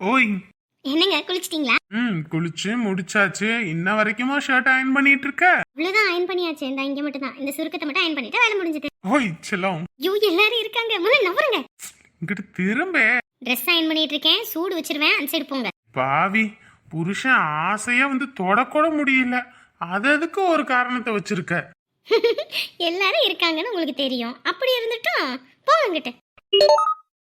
ஓய். என்னங்க குளிச்சிட்டீங்களா? ம் குளிச்சு முடிச்சாச்சு. இன்ன வரைக்குமா ஷர்ட் அயன் பண்ணிட்டு இருக்க இவ்வளவுதான் அயன் பண்ணியாச்சு. இந்த இங்க மட்டும் தான் இந்த சுருக்கத்தை மட்டும் அயன் பண்ணிட்டு வேலை முடிஞ்சது. ஓய் செல்லம். ஐயோ எல்லாரும் இருக்காங்க. முதல்ல நவருங்க. இங்கிட்டு திரும்ப. ட்ரெஸ் அயன் பண்ணிட்டு இருக்கேன் சூடு வச்சிருவேன். அந்த சைடு போங்க. பாவி புருஷன் ஆசையா வந்து தொடக்கூட முடியல. அது அதுக்கு ஒரு காரணத்தை வச்சிருக்க? எல்லாரும் இருக்காங்கன்னு உங்களுக்கு தெரியும். அப்படி இருந்துட்டும் போங்க அங்கிட்டு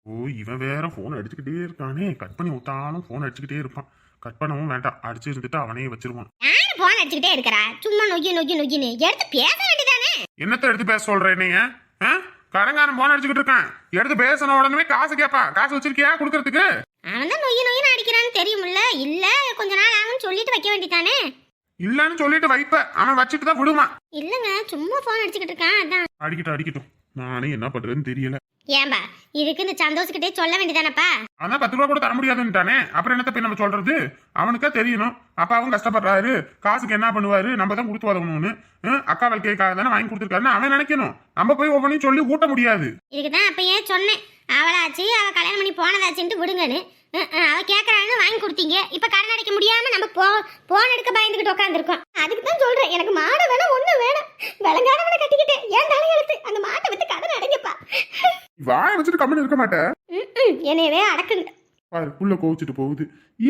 ஓ இவன் வேற போன் அடிச்சுக்கிட்டே இருக்கானே. கட் பண்ணி விட்டாலும் போன் அடிச்சுக்கிட்டே இருப்பான். கட் பண்ணவும் வேண்டாம். அடிச்சு இருந்துட்டு அவனே வச்சிருவான். யாரு போன் அடிச்சுக்கிட்டே இருக்கிறா? சும்மா நொய்யு நொய்யு நொய்யுன்னு. எடுத்து பேச வேண்டியதானே? என்னத்த எடுத்து பேச சொல்ற நீங்க ஆ? கடங்காரன் போன் அடிச்சுக்கிட்டு இருக்கான். எடுத்து பேசின உடனே காசு கேட்பான் காசு வச்சிருக்கியா கொடுக்கறதுக்கு? அவன் தான் நொய்யு அடிக்கிறான்னு தெரியும்ல இல்ல கொஞ்ச நாள் ஆகும்னு சொல்லிட்டு வைக்க வேண்டியதானே? இல்லன்னு சொல்லிட்டு வைப்ப. அவன் வச்சுட்டு தான் விடுவான். இல்லங்க சும்மா போன் அடிச்சுக்கிட்டு இருக்கான். அதான். அடிக்கட்டும் அடிக்கட்டும். நானே என்ன பண்றதுன்னு தெரியல. ஏன்பா இதுக்கு இந்த சந்தோஷக்கிட்டே சொல்ல வேண்டியதானப்பா? அதான் பத்து ரூபா கூட தர முடியாதுன்ட்டானே அப்புறம் என்னத்த போய் நம்ம சொல்றது? அவனுக்கா தெரியணும். அப்பாவும் கஷ்டப்படுறாரு. காசுக்கு என்ன பண்ணுவாரு? நம்ம தான் கொடுத்து உதவணும்னு. அக்கா வாழ்க்கைக்காக தானே வாங்கி கொடுத்துருக்காருன்னு அவன் நினைக்கணும். நம்ம போய் ஒவ்வொன்றையும் சொல்லி ஊட்ட முடியாது. இதுக்கு தான் அப்பயே சொன்னேன். அவளாச்சு அவ கல்யாணம் பண்ணி போனதாச்சுன்ட்டு விடுங்கன்னு. அஹ், அஹ், கேட்கறான்னு வாங்கி கொடுத்தீங்க. இப்ப கடன் அடைக்க முடியாம நம்ம போ போன் எடுக்க பயந்துகிட்டு உட்காந்துருக்கோம் அதுக்கு தான் சொல்றேன் எனக்கு மாடை வேணும் ஒண்ணு வேணும். விளங்காதவனை கட்டிக்கிட்டு ஏன் தலையெழுத்து அந்த மாட்டை வித்து கடன் அடைங்கப்பா. வாய வச்சுட்டு கம்மி இருக்க மாட்டேன் என்னையவே அடக்குங்க. பாரு புள்ள கோவிச்சுட்டு போகுது.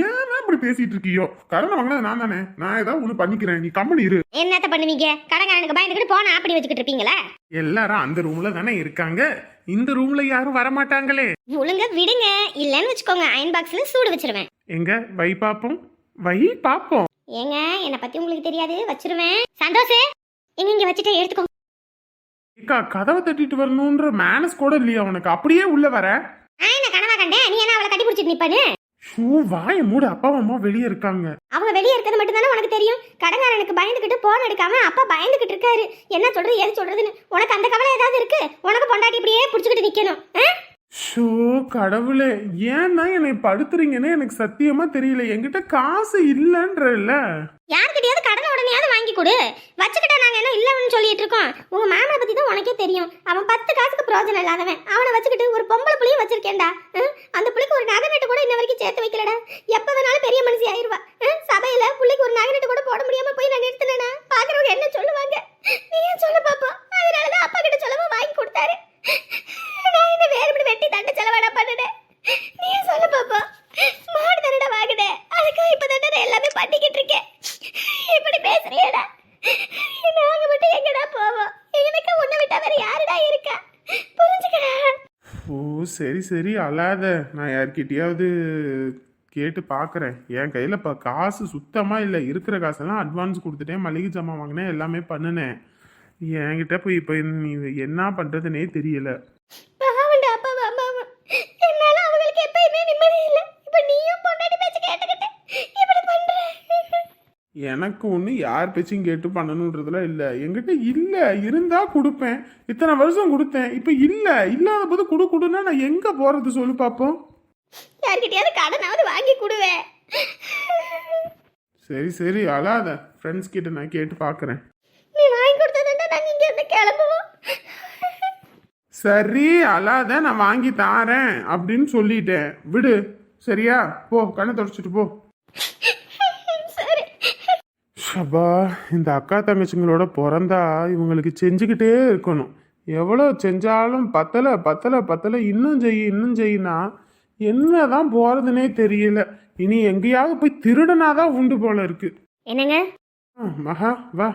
ஏன் இப்படி பேசிட்டு இருக்கியோ? கடனை வாங்கினது நான் தானே. நான் ஏதாவது ஒண்ணு பண்ணிக்கிறேன். நீ கம்மனி இரு. என்னத்த பண்ணுவீங்க? கடன்காரனுக்கு பயந்துகிட்டு போன அப்படி வச்சுக்கிட்டு இருப்பீங்களா? எல்லாரும் அந்த ரூம்ல தானே இருக்காங்க. இந்த ரூம்ல யாரும் வர மாட்டாங்களே ஒழுங்கா விடுங்க. இல்லைன்னு வச்சுக்கோங்க அயன் பாக்ஸ்ல சூடு வச்சிருவேன். எங்க? வை பாப்போம். வை பாப்போம். ஏங்க என்னை பத்தி உங்களுக்கு தெரியாது? வச்சிருவேன். சந்தோஷ். எங்க இங்க வச்சுட்டு எடுத்துக்கோங்க ஏக்கா கதவை தட்டிட்டு வரணுன்ற மேனஸ் கூட இல்லையா உனக்கு? அப்படியே உள்ள வர. நான் கனவா கண்டேன்? நீ என்ன அவளை கட்டி பிடிச்சிட்டு நிப்பானு? ஷூ வாய மூடு. அப்பா அம்மா வெளியே இருக்காங்க. அவங்க வெளியே இருக்கிறது மட்டும் தானே உனக்கு தெரியும்? கடங்காரனுக்கு பயந்துகிட்டு போன் எடுக்காம அப்பா பயந்துகிட்டு இருக்காரு. என்ன சொல்றது ஏது சொல்றதுன்னு? உனக்கு அந்த கவலை ஏதாவது இருக்கு? உனக்கு பொண்டாட்டி இப்படியே புடிச்சுக்கிட்டு நிக்கணும். ஆ? ஷோ கடவுளே ஏன்னா என்னை படுத்துறீங்கன்னு எனக்கு சத்தியமா தெரியல. என்கிட்ட காசு இல்லைன்றல யார்கிட்டயாவது கடனை உடனேயாவது வாங்கி கொடு. வச்சுக்கிட்டா நாங்க என்ன இல்லைன்னு சொல்லிட்டு இருக்கோம். உங்க மாமனை பத்தி தான் உனக்கே தெரியும். அவன் பத்து காசுக்கு பிரயோஜனம் இல்லாதவன். அவனை வச்சுக்கிட்டு ஒரு பொம்பளை புள்ளையும் வச்சிருக்கேன்டா. ஆ? அந்த புள்ளைக்கு ஒரு நகை நட்டு கூட இன்ன வரைக்கும் சேர்த்து வைக்கலடா. எப்ப வேணாலும் பெரிய மனுஷி ஆயிருவா. ஆ? சபையில புள்ளிக்கு ஒரு நகை நட்டு கூட போட முடியாம போய் நான் நிறுத்தினேனா? பாக்குறவங்க என்ன சொல்லுவாங்க? நீயே சொல்லு பாப்பா அதனாலதான் அப்பா கிட்ட சொல்லவா வாங்கி கொடுத்தாரு நான் என்ன வேறு இப்படி வெட்டி தண்டை செலவாடா பண்ணுனேன் நீயே சொல்லு பாப்பா மாடு தண்டை வாங்கினேன் அதுக்காக இப்ப தண்டனை எல்லாமே பண்ணிக்கிட்டு இருக்கேன் இப்படி பேசுறியடா நாங்க மட்டும் எங்கடா போவோம் எனக்கு உன்னை விட்டா வேற யாருடா இருக்கா புரிஞ்சுக்கடா ஓ சரி சரி அழாத. நான் யார்கிட்டயாவது கேட்டு பார்க்குறேன் என் கையில் இப்போ காசு சுத்தமாக இல்லை. இருக்கிற காசெல்லாம் அட்வான்ஸ் கொடுத்துட்டேன். மளிகை ஜாமான் வாங்கினேன். எல்லாமே பண்ணினேன். என்கிட்ட போய் இப்போ நீ என்ன பண்ணுறதுனே தெரியல பாவண்டா அப்பா அம்மாவா என்னால அவங்களுக்கு எப்பயுமே நிம்மதி இல்லை இப்ப நீயும் பொண்டாட்டி பேச்சு கேட்டுக்கிட்டு இப்படி பண்ற எனக்கு ஒன்று யார் பேச்சையும் கேட்டு பண்ணணுன்றதுலாம் இல்லை. என்கிட்ட இல்லை. இருந்தால் கொடுப்பேன். இத்தனை வருஷம் கொடுத்தேன். இப்போ இல்லை. இல்லாத போது கொடு கொடுன்னா நான் எங்கே போகிறது சொல்லு பார்ப்போம் யார்கிட்டயாவது கடனாவது வாங்கி கொடுவேன் சரி சரி. அழாத. ஃப்ரெண்ட்ஸ் கிட்ட நான் கேட்டு பார்க்குறேன் நீ வாங்கி கொடுத்ததுண்டா நாங்க இங்க இருந்து கிளம்புவோம். சரி அழாத. நான் வாங்கி தாரேன் அப்படின்னு சொல்லிட்டேன். விடு. சரியா? போ. கண்ணை தொடச்சிட்டு போ. ஷபா இந்த அக்கா தங்கச்சிங்களோட பிறந்தா இவங்களுக்கு செஞ்சுக்கிட்டே இருக்கணும். எவ்வளோ செஞ்சாலும் பத்தலை பத்தலை பத்தலை இன்னும் செய் இன்னும் செய்யினா என்னதான் போறதுனே தெரியல. இனி எங்கேயாவது போய் திருடனாதான் உண்டு போல இருக்கு. என்னங்க? மகா வா.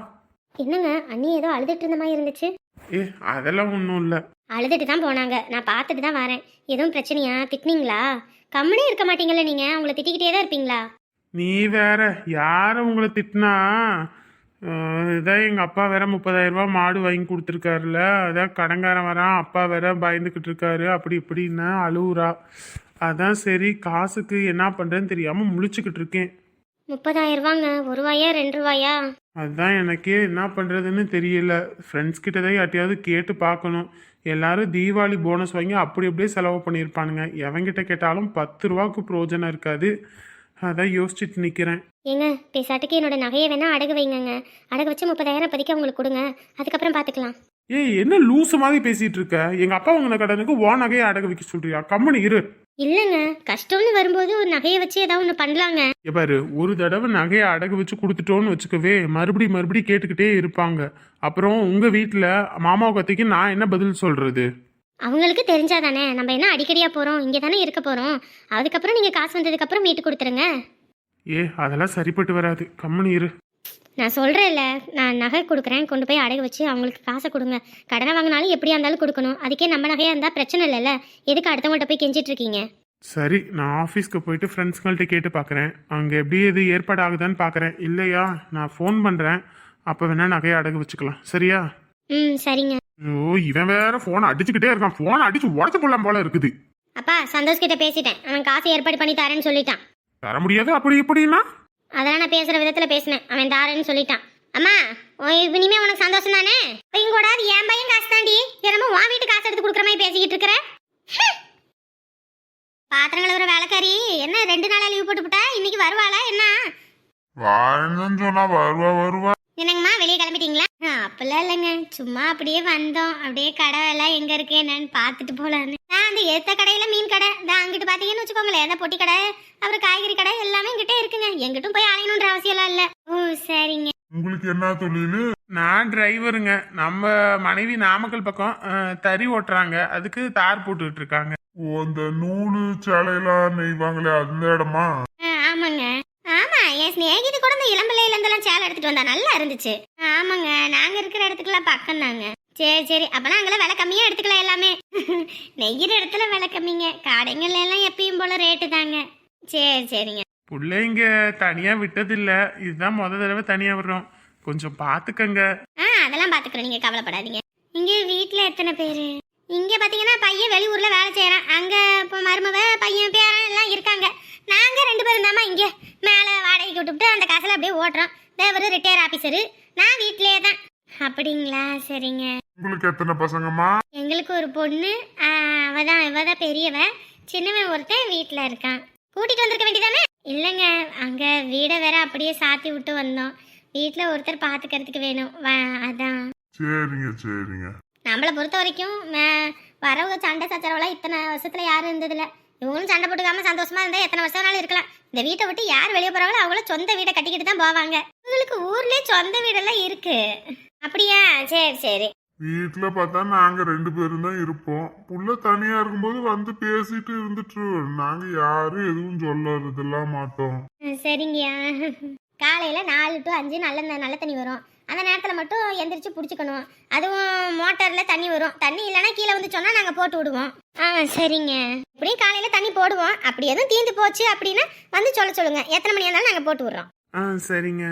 என்னங்க? அண்ணி ஏதோ அழுதுட்டு இருந்த மாதிரி இருந்துச்சு. ஏ அதெல்லாம் ஒன்றும் இல்லை. அழுதுட்டு தான் போனாங்க. நான் பார்த்துட்டு தான் வரேன். எதுவும் பிரச்சனையா? திட்டினீங்களா? கம்முனே இருக்க மாட்டீங்கல்ல நீங்க? உங்களை திட்டிக்கிட்டே தான் இருப்பீங்களா? நீ வேற யார உங்களை திட்டினா? இதான் எங்கள் அப்பா வேற முப்பதாயிரம் ரூபாய் மாடு வாங்கி கொடுத்துருக்காருல அதான் கடங்காரன் வரான் அப்பா வேற பயந்துக்கிட்டு இருக்காரு அப்படி இப்படின்னா அழுவுறா. அதான் சரி காசுக்கு என்ன பண்ணுறேன்னு தெரியாமல் முழிச்சுக்கிட்டு இருக்கேன். முப்பதாயிரம் ரூபாங்க ஒரு ரூபாயா ரெண்டு ரூபாயா அதுதான் எனக்கே என்ன பண்ணுறதுன்னு தெரியல. ஃப்ரெண்ட்ஸ் கிட்ட தான் யார்ட்டையாவது கேட்டு பார்க்கணும். எல்லாரும் தீபாவளி போனஸ் வாங்கி அப்படி அப்படியே செலவு பண்ணியிருப்பானுங்க. எவன்கிட்ட கேட்டாலும் பத்து ரூபாய்க்கு பிரயோஜனம் இருக்காது. அதான் யோசிச்சுட்டு நிற்கிறேன் ஏங்க பேசாட்டுக்கு என்னோட நகையை வேணா அடகு வைங்கங்க. அடகு வச்சு முப்பதாயிரம் இப்போதைக்கு அவங்களுக்கு கொடுங்க. அதுக்கப்புறம் பார்த்துக்கலாம் ஏய் என்ன லூசு மாதிரி பேசிட்டு இருக்க? எங்க அப்பா வாங்கின கடனுக்கு ஓ நகையை அடகு வைக்க சொல்றியா? கம்மனு இரு. இல்லைங்க கஷ்டம்னு வரும்போது ஒரு நகையை வச்சு ஏதாவது ஒன்று பண்ணலாங்க. இங்க பாரு ஒரு தடவை நகையை அடகு வச்சு கொடுத்துட்டோன்னு வச்சுக்கவே மறுபடி மறுபடி கேட்டுக்கிட்டே இருப்பாங்க. அப்புறம் உங்க வீட்டில் மாமாவை கத்திக்கு நான் என்ன பதில் சொல்றது? அவங்களுக்கு தெரிஞ்சாதானே. நம்ம என்ன அடிக்கடியா போறோம் இங்கே தானே இருக்க போறோம். அதுக்கப்புறம் நீங்க காசு வந்ததுக்கு அப்புறம் மீட்டு கொடுத்துருங்க. ஏ அதெல்லாம் சரிப்பட்டு வராது. கம்முனு இரு. நான் சொல்றேன்ல நான் நகை கொடுக்குறேன் கொண்டு போய் அடகு வச்சு அவங்களுக்கு காசை கொடுங்க. கடனை வாங்கினாலும் எப்படியா இருந்தாலும் கொடுக்கணும். அதுக்கே நம்ம நகையா இருந்தா பிரச்சனை இல்லைல்ல. எதுக்கு அடுத்தவங்கள்ட்ட போய் கெஞ்சிட்டு இருக்கீங்க? சரி நான் ஆஃபீஸ்க்கு போயிட்டு ஃப்ரெண்ட்ஸ்கள்ட்ட கேட்டு பார்க்குறேன் அங்கே எப்படி எது ஏற்பாடு ஆகுதான்னு பார்க்குறேன் இல்லையா நான் ஃபோன் பண்ணுறேன் அப்போ வேணா நகையை அடகு வச்சுக்கலாம். சரியா? ம் சரிங்க. ஐயோ இவன் வேற ஃபோனை அடிச்சுக்கிட்டே இருக்கான். ஃபோனை அடிச்சு உடச்சு போடலாம் போல இருக்குது. அப்பா சந்தோஷ் கிட்ட பேசிட்டேன். அவன் காசு ஏற்பாடு பண்ணி தரேன்னு சொல்லிட்டான். தர முடியாது அப்படி இப்படின்னா? அதெல்லாம் நான் பேசுற விதத்துல பேசினேன். அவன் தாரேன்னு சொல்லிட்டான். அம்மா இனிமே உனக்கு சந்தோஷம் தானே? பையன் கூட அது என் பையன் காசு தாண்டி என்னமோ உன் வீட்டு காசு எடுத்து கொடுக்குற மாதிரி பேசிக்கிட்டு இருக்கிற. பாத்திரங்கள் ஒரு வேலைக்காரி என்ன ரெண்டு நாளா லீவ் போட்டு இன்னைக்கு வருவாளா? என்ன? வாழ்ந்துன்னு சொன்னா வருவா வருவா. என்னங்கம்மா வெளியே கிளம்பிட்டீங்களா? அப்பெல்லாம் இல்லைங்க. சும்மா அப்படியே வந்தோம். அப்படியே கடை எல்லாம் எங்க இருக்கு என்னன்னு பார்த்துட்டு போலான்னு. நான் அந்த ஏத்த கடையில மீன் கடை. இந்த அங்கிட்டு பாத்தீங்கன்னு வச்சுக்கோங்களேன். அந்த பொட்டி கடை அப்புறம் காய்கறி கடை எல்லாமே இங்கிட்டே இருக்குங்க. எங்கிட்டும் போய் அலையணுன்ற அவசியம் எல்லாம் இல்ல. ஓ சரிங்க. உங்களுக்கு என்ன தொழில்? நான் டிரைவருங்க. நம்ம மனைவி நாமக்கல் பக்கம் தறி ஓட்டுறாங்க. அதுக்கு தார் போட்டுக்கிட்டு இருக்காங்க. ஓ இந்த நூலு சேலையெல்லாம் நெய்வாங்களே அந்த இடமா? ஆமாங்க. ஆமா என் ஸ்நேகிதி கூட இந்த இளம்பிள்ளையில இருந்தெல்லாம் சேலை எடுத்துட்டு வந்தா நல்லா இருந்துச்சு. ஆமாங்க. நாங்க இருக்கிற இடத்துக்குலாம் பக்கம் தாங்க சரி சரி. அப்பனா அங்கெல்லாம் விலை கம்மியா எடுத்துக்கலாம் எல்லாமே. நெய்கிற இடத்துல விலை கம்மிங்க. கடைங்கள்ல எல்லாம் எப்பயும் போல ரேட்டு தாங்க. சரி சரிங்க. பிள்ளைங்க தனியாக விட்டதில்லை. இதுதான் முத தடவை தனியாக வர்றோம். கொஞ்சம் பார்த்துக்கங்க ஆ அதெல்லாம் பாத்துக்கிறோம். நீங்க கவலைப்படாதீங்க. இங்க வீட்ல எத்தனை பேரு? இங்க பாத்தீங்கன்னா பையன் வெளியூர்ல வேலை செய்யறான் அங்க இப்போ மருமவ பையன் பேரன் எல்லாம் இருக்காங்க. நாங்க ரெண்டு பேரும் தாம்மா இங்க மேல வாடகைக்கு விட்டுவிட்டு அந்த காசுல அப்படியே ஓட்டுறோம். தேவர் ரிட்டையர் ஆபீசரு நான் வீட்லயே தான். அப்படிங்களா? சரிங்க. உங்களுக்கு எத்தனை பசங்கம்மா? எங்களுக்கு ஒரு பொண்ணு அவ தான் இவ தான் பெரியவ. சின்னவன் ஒருத்தன் வீட்டில் இருக்கான். கூட்டிட்டு வந்திருக்க வேண்டியதானே? இல்லைங்க அங்கே வீடை வேற அப்படியே சாத்தி விட்டு வந்தோம். வீட்டில் ஒருத்தர் பார்த்துக்கிறதுக்கு வேணும். வ- அதான். சரிங்க சரிங்க. நம்மளை பொறுத்த வரைக்கும் வரவங்க சண்டை சச்சரவெல்லாம் இத்தனை வருஷத்துல யாரும் இருந்ததில்ல. இவங்களும் சண்டை போட்டுக்காம சந்தோஷமா இருந்தா எத்தனை வருஷம் வேணாலும் இருக்கலாம். இந்த வீட்டை விட்டு யார் வெளியே போறாங்களோ அவங்கள சொந்த வீடை கட்டிக்கிட்டு தான் போவாங்க. உங்களுக்கு ஊர்லயே சொந்த வீடெல்லாம் இருக்கு. அப்படியா? சரி சரி. வீட்டுல பார்த்தா நாங்க ரெண்டு பேரும் தான் இருப்போம். புள்ள தனியா இருக்கும்போது வந்து பேசிட்டு இருந்துட்டு நாங்க யாரும் எதுவும் சொல்லறதெல்லாம் மாட்டோம். சரிங்கய்யா. காலையில நாலு டு அஞ்சு நல்ல நல்ல தண்ணி வரும். அந்த நேரத்தில் மட்டும் எந்திரிச்சு பிடிச்சிக்கணும். அதுவும் மோட்டரில் தண்ணி வரும். தண்ணி இல்லைன்னா கீழே வந்து சொன்னால் நாங்கள் போட்டு விடுவோம். ஆ சரிங்க. இப்படியும் காலையில் தண்ணி போடுவோம். அப்படி எதுவும் தீந்து போச்சு அப்படின்னா வந்து சொல்ல சொல்லுங்க. எத்தனை மணி இருந்தாலும் நாங்கள் போட்டு விடுறோம். ஆ சரிங்க.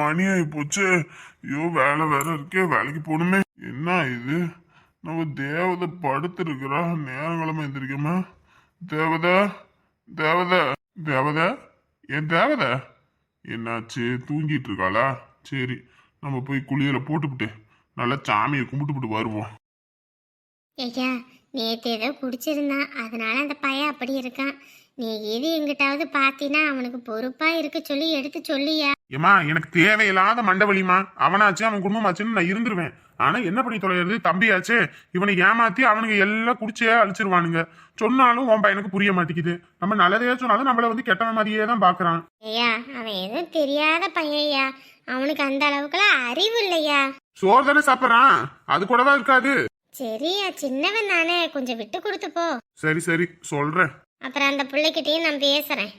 மணி ஆகி போச்சு ஐயோ வேலை வேற இருக்கே. வேலைக்கு போகணுமே. என்ன இது? நம்ம தேவதை படுத்திருக்கிறா நேரங்கிழமை எந்திரிக்கமா? தேவதா தேவதா தேவதா ஏன் தேவதா என்னாச்சு? தூங்கிட்டு இருக்காளா? சரி நம்ம போய் குளியல போட்டுவிட்டு நல்லா சாமியை கும்பிட்டுவிட்டு வருவோம். ஐயா நேற்று ஏதோ குடிச்சிருந்தான் அதனால அந்த பையன் அப்படி இருக்கான். நீ எது எங்கிட்டாவது பார்த்தீன்னா அவனுக்கு பொறுப்பாக இருக்க சொல்லி எடுத்து சொல்லியா? ஏமா எனக்கு தேவையில்லாத மண்டவலிமா அவனாச்சு அவன் குடும்பமாச்சுன்னு நான் இருந்துருவேன். ஆனா என்ன பண்ணி தொலைகிறது தம்பியாச்சே. இவனை ஏமாத்தி அவனுங்க எல்லாம் குடிச்சே அழிச்சிருவானுங்க. சொன்னாலும் உன் பையனுக்கு புரிய மாட்டேங்குது. நம்ம நல்லதையா சொன்னாலும் நம்மள வந்து கெட்டவன் மாதிரியே தான் பாக்குறான். ஐயா அவன் எதுவும் தெரியாத பையன்யா அவனுக்கு அந்த அளவுக்குலாம் அறிவு இல்லையா? சோறு தானே சாப்பிட்றான். அது கூடவா இருக்காது. சரியா சின்னவன் தானே. கொஞ்சம் விட்டு கொடுத்து போ. சரி சரி. சொல்றேன். அப்புறம் அந்த பிள்ளைகிட்டயும் நான் பேசுறேன்.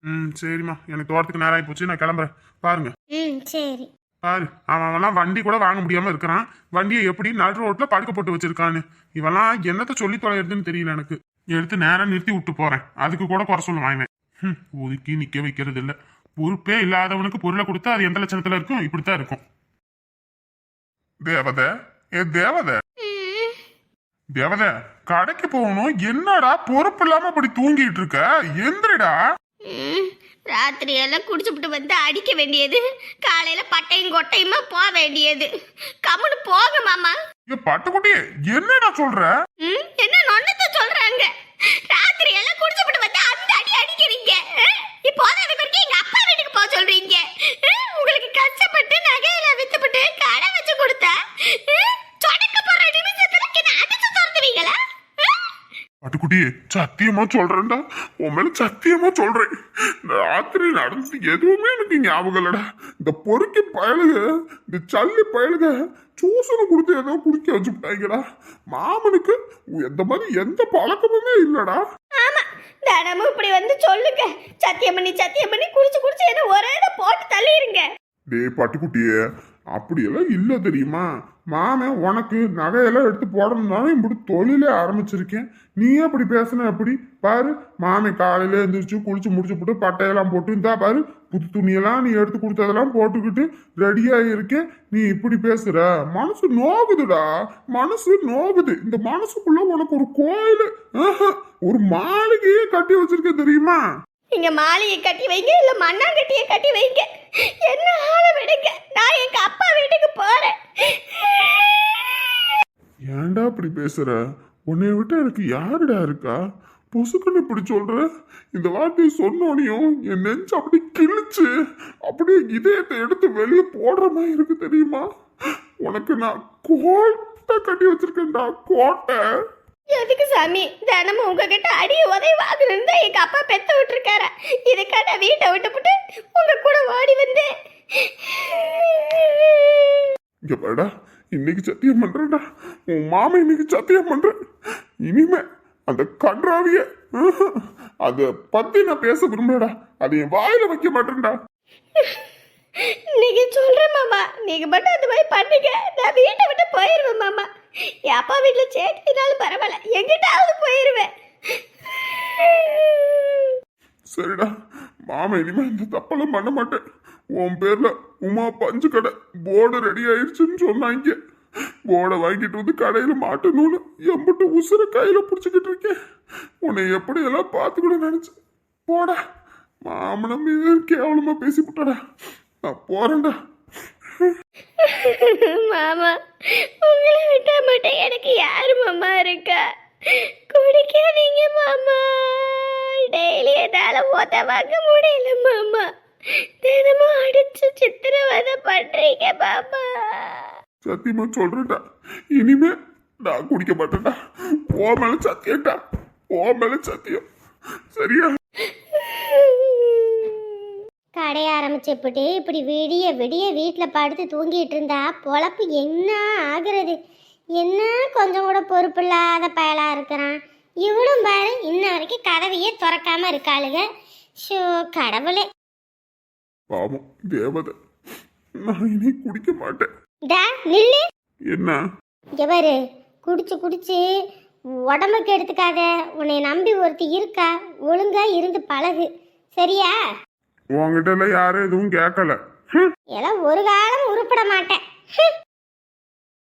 ம் சரிம்மா. எனக்கு தோட்டத்துக்கு நேரம் ஆகி போச்சு நான் கிளம்புறேன். பாருங்க. ம் சரி. பாரு அவன் அவன்லாம் வண்டி கூட வாங்க முடியாம இருக்கிறான். வண்டியை எப்படி நடு ரோட்ல படுக்க போட்டு வச்சிருக்கான்னு. இவெல்லாம் என்னத்த சொல்லி தொலைகிறதுன்னு தெரியல எனக்கு. எடுத்து நேரம் நிறுத்தி விட்டு போறேன். அதுக்கு கூட குறை சொல்லுவான் இவன் ஒதுக்கி நிக்க வைக்கிறது இல்ல. பொறுப்பே இல்லாதவனுக்கு பொருளை கொடுத்தா அது எந்த லட்சணத்துல இருக்கும்? இப்படித்தான் இருக்கும். தேவதை ஏ தேவதை. ம், தேவதை கடைக்கு போகணும். என்னடா பொறுப்பு இல்லாம இப்படி தூங்கிட்டு இருக்க? எந்திரடா. ராத்திரியெல்லாம் குடிச்சுப்புட்டு வந்து அடிக்க வேண்டியது. காலையில பட்டையும் கொட்டையுமா போக வேண்டியது. கம்முன்னு போங்க மாமா. ஏ பட்டுக்குட்டி என்னடா சொல்ற? ம் என்ன நொண்ணத்தை சொல்றாங்க? ராத்திரியெல்லாம் எல்லாம் குடிச்சுப்புட்டு வந்து அந்த அடி அடிக்கிறீங்க. இப்போதான் அது வரைக்கும் எங்க அப்பா வீட்டுக்கு போக சொல்றீங்க. உங்களுக்கு கஷ்டப்பட்டு நகையில வித்துப்பட்டு கடை வச்சு கொடுத்தா சொடக்க போற நிமிஷத்துல என்ன அடிச்சு துரத்துவீங்களா? பட்டுக்குட்டி சத்தியமா சொல்றேன்டா. உன் மேல சத்தியமா சொல்றேன். ராத்திரி நடந்தது எதுவுமே எனக்கு ஞாபகம் இல்லடா. இந்த பொறுக்கி பயலுக இந்த சல்லி பயலுக சூசனை கொடுத்து ஏதோ குடிக்க வச்சுட்டாங்கடா மாமனுக்கு எந்த மாதிரி எந்த பழக்கமுமே இல்லடா. ஆமா தினமும் இப்படி வந்து சொல்லுங்க. சத்தியம் பண்ணி சத்தியம் பண்ணி குடிச்சு குடிச்சு என்ன ஒரே போட்டு தள்ளிடுங்க. டேய் பட்டுக்குட்டியே அப்படியெல்லாம் இல்லை தெரியுமா? மாமன் உனக்கு நகையெல்லாம் எடுத்து போடணும்னாலும் இப்படி தொழிலே ஆரம்பிச்சிருக்கேன். நீ அப்படி பேசுன அப்படி? பாரு மாமன் காலையில எழுந்திரிச்சு குளிச்சு முடிச்சு போட்டு பட்டையெல்லாம் போட்டு இருந்தா பாரு புது துணியெல்லாம் நீ எடுத்து கொடுத்ததெல்லாம் போட்டுக்கிட்டு ரெடியாக இருக்கேன். நீ இப்படி பேசுற? மனசு நோகுதுடா மனசு நோகுது இந்த மனசுக்குள்ள உனக்கு ஒரு கோயில் ஒரு மாளிகையே கட்டி வச்சிருக்கேன் தெரியுமா? நீங்க மாலையை கட்டி வைங்க இல்ல மண்ணாங்கட்டியை கட்டி வைங்க. என்ன ஆள விடுங்க நான் எங்க அப்பா வீட்டுக்கு போறேன். ஏன்டா இப்படி பேசுற? உன்னை விட்டு எனக்கு யாருடா இருக்கா? பொசுக்குன்னு இப்படி சொல்ற? இந்த வார்த்தையை சொன்னோனையும் என் நெஞ்சு அப்படி கிழிச்சு அப்படியே இதயத்தை எடுத்து வெளியே போடுற மாதிரி இருக்கு தெரியுமா? உனக்கு நான் கோட்டை கட்டி வச்சிருக்கேன்டா கோட்டை. எதுக்கு சாமி? தினமும் உங்ககிட்ட அடி உதவி வாங்கணும்னு தான் எங்க அப்பா பெத்த விட்டுருக்காரு? இதுக்காக வீட்டை விட்டுப்புட்டு உங்க கூட ஓடி வந்தேன். இங்க பாருடா இன்னைக்கு சத்தியம் பண்றேன்டா. உன் மாமா இன்னைக்கு சத்தியம் பண்றேன் இனிமே அந்த கன்றாவிய அத பத்தி நான் பேச விரும்பலடா. அதை என் வாயில வைக்க மாட்டேன்டா. நீங்க சொல்றேன் மாமா. நீங்க மட்டும் அந்த மாதிரி பண்ணுங்க. நான் வீட்டை விட்டு போயிருவேன் மாமா. என் அப்பா வீட்டில் சேர்த்துனாலும் பரவாயில்ல. எங்கிட்டாவது போயிருவேன். சரிடா. மாமா இனிமே இந்த தப்பெல்லாம் பண்ண மாட்டேன். உன் பேர்ல உமா பஞ்சு கடை போர்டு ரெடி ஆயிடுச்சுன்னு சொன்னாங்க. போர்டை வாங்கிட்டு வந்து கடையில மாட்டணும்னு எம்பிட்டு உசுர கையில பிடிச்சிக்கிட்டு இருக்கேன். உன்னை எப்படியெல்லாம் பார்த்துக்கூட நினைச்சேன். போடா. மாமனம் மீது கேவலமா பேசிவிட்டடா. நான் போறேன்டா. மாமா உங்களை விட்டா மட்டும் எனக்கு யார் மாமா இருக்கா? குடிக்காதீங்க மாமா. டெய்லி என்னால மொத்த வாங்க முடியல மாமா. தினமும் அடிச்சு சித்திரவதை பண்றீங்க மாமா. சத்தியமா சொல்றேன்டா. இனிமே நான் குடிக்க மாட்டேன்டா. ஓ மேல சத்தியம்டா. ஓ மேல சத்தியம். சரியா? கடை ஆரம்பிச்சப்பட்டு இப்படி விடிய விடிய வீட்டில் படுத்து தூங்கிட்டு இருந்தா பொழப்பு என்ன ஆகுறது? என்ன கொஞ்சம் கூட பொறுப்பு இல்லாத பயலா இருக்கிறான்? இவளும் பாரு இன்ன வரைக்கும் கதவையே திறக்காம இருக்காளுங்க ஷோ கடவுளே. பாவம் தேவதை. நான் இனி குடிக்க மாட்டேன். டா நில்லு. என்ன? இங்க பாரு குடிச்சு குடிச்சு உடம்புக்கு எடுத்துக்காத. உன்னை நம்பி ஒருத்தி இருக்கா? ஒழுங்கா இருந்து பழகு. சரியா? உங்ககிட்ட எல்லாம் யாரும் எதுவும் கேட்கல எல்லாம் ஒரு காலம் உருப்பட மாட்டேன்.